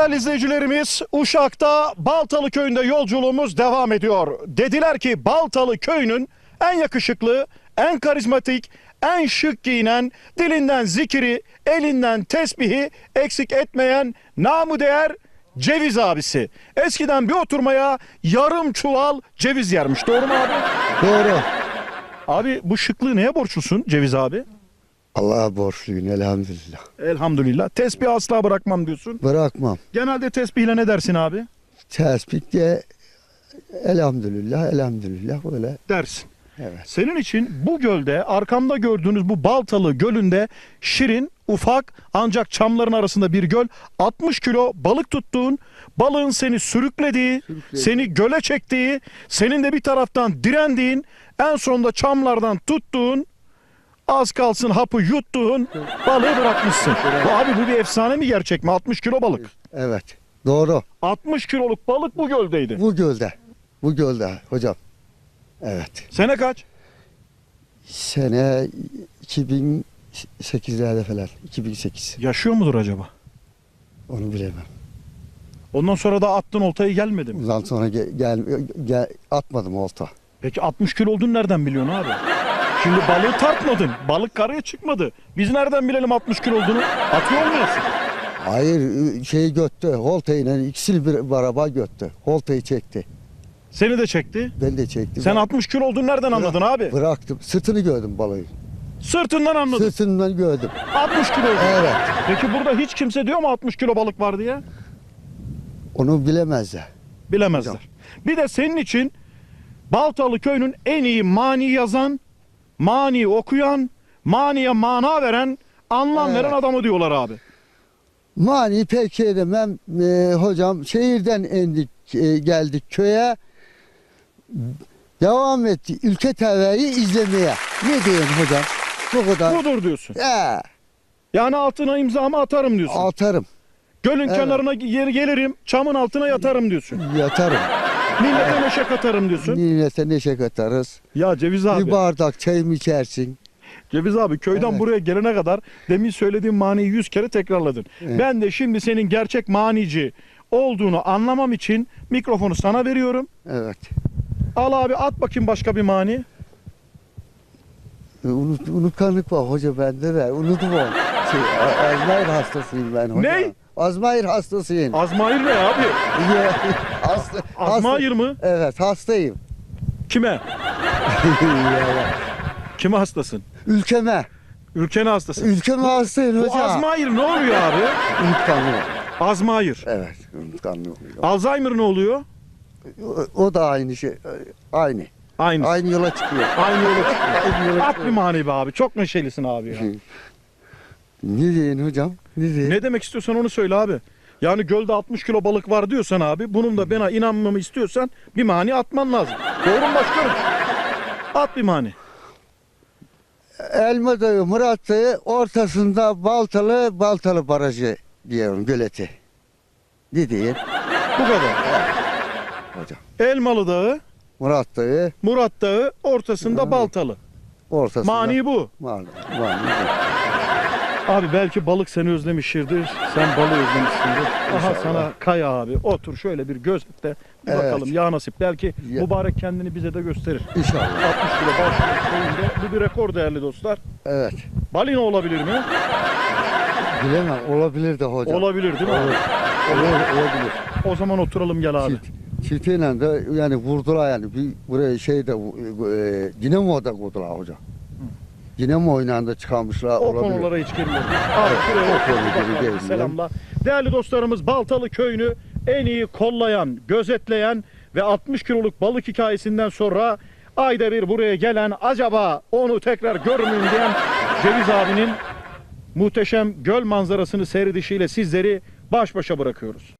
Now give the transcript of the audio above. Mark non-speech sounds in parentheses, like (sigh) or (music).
Değerli izleyicilerimiz, Uşak'ta Baltalı Köyü'nde yolculuğumuz devam ediyor. Dediler ki Baltalı Köyü'nün en yakışıklı, en karizmatik, en şık giyinen, dilinden zikiri, elinden tesbihi eksik etmeyen namı değer ceviz abisi. Eskiden bir oturmaya yarım çuval ceviz yermiş. Doğru mu abi? Doğru. Abi bu şıklığı neye borçlusun ceviz abi? Allah'a borçluyum elhamdülillah. Elhamdülillah. Tesbih asla bırakmam diyorsun. Bırakmam. Genelde tesbihle ne dersin abi? Tespit de elhamdülillah elhamdülillah öyle. Dersin. Evet. Senin için bu gölde arkamda gördüğünüz bu Baltalı gölünde şirin, ufak ancak çamların arasında bir göl 60 kilo balık tuttuğun, balığın seni sürüklediği, Sürükledi. seni göle çektiği, senin de bir taraftan direndiğin, en sonunda çamlardan tuttuğun, az kalsın hapı yuttuğun balığı bırakmışsın. Bu abi bu bir efsane mi gerçek mi? 60 kilo balık. Evet. Doğru. 60 kiloluk balık bu göldeydi. Bu gölde. Bu gölde hocam. Evet. Sene kaç? Sene 2008'lerde falan. 2008. Yaşıyor mudur acaba? Onu bilemem. Ondan sonra da attın oltayı gelmedi mi? Ondan sonra gel, gel, gel- atmadım olta. Peki 60 kilo olduğunu nereden biliyorsun abi? Şimdi balığı tartmadın. Balık karaya çıkmadı. Biz nereden bilelim 60 kilo olduğunu? Atıyor olmayasın. Hayır şeyi göttü. Holtayla ikisini bir araba göttü. Holtayı çekti. Seni de çekti. Ben de çektim. Sen 60 kilo olduğunu nereden anladın abi? Bıraktım. Sırtını gördüm balığı. Sırtından anladın. Sırtından gördüm. 60 kilo. Evet. Peki burada hiç kimse diyor mu 60 kilo balık var diye? Onu bilemezler. Bilemezler. Bir de senin için Baltalı köyünün en iyi mani yazan, mani okuyan, maniye mana veren, anlam Evet. veren adamı diyorlar abi. Mani pek edemem. Ee, hocam şehirden indik e, geldik köye. Devam etti ülke TV'yi izlemeye. Ne diyeyim hocam? Bu kadar. Budur diyorsun. Ee, Yani altına imzamı atarım diyorsun. atarım. Gölün Evet. kenarına yeri gelirim, çamın altına yatarım diyorsun. Yatarım. Millete neşe katarım diyorsun. Millete neşe katarız. Ya Ceviz abi, Bir bardak çayımı içersin. Ceviz abi köyden Evet. buraya gelene kadar demin söylediğim maniyi yüz kere tekrarladın. Evet. Ben de şimdi senin gerçek manici olduğunu anlamam için mikrofonu sana veriyorum. Evet. Al abi at bakayım başka bir mani. Ee, Unut, unutkanlık var hoca bende de. Unuttum onu. Şey, A- Azmayr hastasıyım ben hocam. Ne? Azmayr hastasıyım. Azmail ne abi? (laughs) Hasta, Azmair mı? Evet hastayım. Kime? (laughs) Kime hastasın? Ülkeme. Ülkene hastasın. Ülkeme hastayım Bu hocam. Azmair ne oluyor abi? Unutkanlık. Azmair. Evet unutkanlık oluyor. Alzheimer ne oluyor? O, o da aynı şey. Aynı. Aynı. Aynı yola çıkıyor. Aynı yola çıkıyor. (laughs) Aynı yola At bir çıkıyor. mani be abi. Çok neşelisin abi ya. Ne diyorsun hocam? Ne diyorsun? ne demek istiyorsan onu söyle abi. Yani gölde 60 kilo balık var diyorsan abi bunun da bana inanmamı istiyorsan bir mani atman lazım. Doğru mu başkanım? At bir mani. Elma Dağı, Murat Dağı ortasında Baltalı, Baltalı Barajı diyorum göleti. Ne diyeyim Bu kadar. hocam? Elmalı Dağı, Murat Dağı Murat Dağı ortasında Baltalı. ortasında. Mani bu. Mani. Mani. Abi belki balık seni özlemiştir. Sen balığı özlemişsindir. Aha İnşallah. sana kaya abi. Otur şöyle bir gözetle. Bir Evet. bakalım ya nasip. Belki Ya- mübarek kendini bize de gösterir. İnşallah. 60 kilo köyünde. Bu bir rekor değerli dostlar. Evet. Balina olabilir mi? Bilemem. Olabilir de hocam. Olabilir değil mi? Olur. Olur, olabilir. O zaman oturalım gel abi. Çift, çifteyle de yani vurdular yani. Bir, buraya şeyde e, Dinamo'da vurdular hocam. Dinamo oynağında çıkarmışlar. O olabilir. konulara hiç girmiyorum. Abi şuraya o. Değerli dostlarımız Baltalı köyünü en iyi kollayan, gözetleyen ve 60 kiloluk balık hikayesinden sonra ayda bir buraya gelen acaba onu tekrar görmeyeyim diyen Ceviz abinin muhteşem göl manzarasını seyredişiyle sizleri baş başa bırakıyoruz.